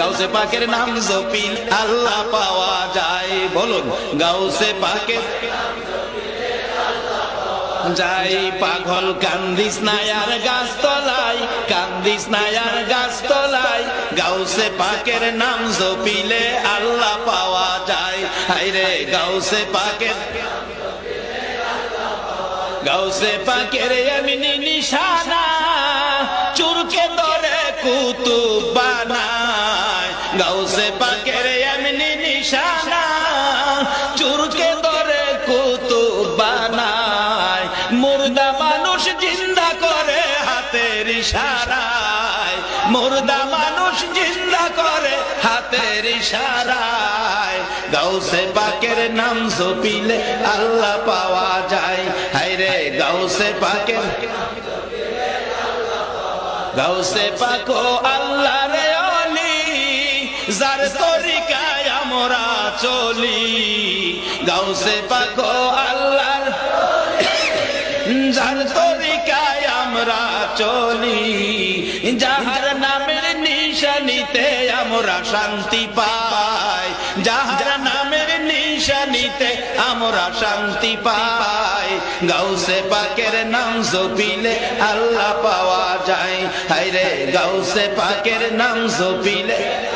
গাউসে পাকের নাম জপিল, আল্লাহ পাওয়া যায়। বলুন, গাউসে যাই পাগল কান্দিস নায়ার গাছ তলায় কান্দিস নায়ার গাছ তলায় গাউসে পাকের নাম জপিলে আল্লাহ পাওয়া যায়। হাইরে গাউসে পাকের গাউসে পাকের এমনি নিশানা, চুরকে ধরে কুতুব পাকের এমনি নিশানা, চুরকে কুতুব বানায় মুর্দা মানুষ জিন্দা করে হাতের ইশারায়। মুর্দা মানুষ জিন্দা করে হাতের ইশারায়। গাউসে পাকের নাম জপিলে আল্লাহ পাওয়া যায়। হায়রে, গাউসে পাকের গাউসে পাকো আল্লাহ রে। যার তরিকায় আমরা চলি। গাউসে পাকো আল্লাহর। যার তরিকায় আমরা চলি। যাহার নামের নিশানিতে আমরা শান্তি পাই। যাহার নামের নিশানিতে আমরা শান্তি পাই। গাউসে পাকের নাম জপিলে আল্লাহ পাওয়া যায়। হায়রে, গাউসে পাকের নাম জপিলে